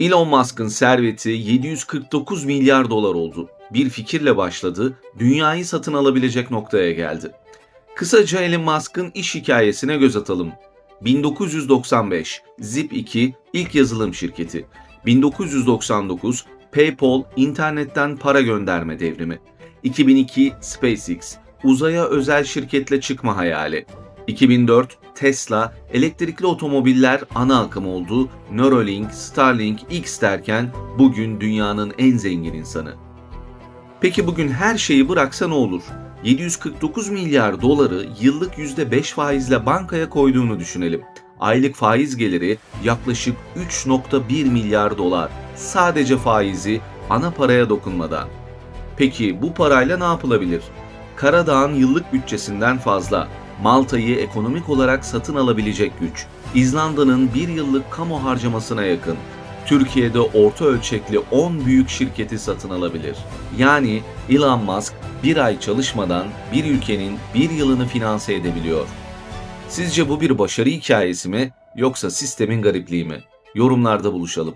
Elon Musk'ın serveti 749 milyar dolar oldu. Bir fikirle başladı, dünyayı satın alabilecek noktaya geldi. Kısaca Elon Musk'ın iş hikayesine göz atalım. 1995 Zip2 ilk yazılım şirketi. 1999 PayPal internetten para gönderme devrimi. 2002 SpaceX uzaya özel şirketle çıkma hayali. 2004 Tesla elektrikli otomobiller ana akım oldu. Neuralink, Starlink, X derken bugün dünyanın en zengin insanı. Peki bugün her şeyi bıraksa ne olur? 749 milyar doları yıllık %5 faizle bankaya koyduğunu düşünelim. Aylık faiz geliri yaklaşık 3.1 milyar dolar. Sadece faizi ana paraya dokunmadan. Peki bu parayla ne yapılabilir? Karadağ'ın yıllık bütçesinden fazla. Malta'yı ekonomik olarak satın alabilecek güç. İzlanda'nın bir yıllık kamu harcamasına yakın. Türkiye'de orta ölçekli 10 büyük şirketi satın alabilir. Yani Elon Musk bir ay çalışmadan bir ülkenin bir yılını finanse edebiliyor. Sizce bu bir başarı hikayesi mi yoksa sistemin garipliği mi? Yorumlarda buluşalım.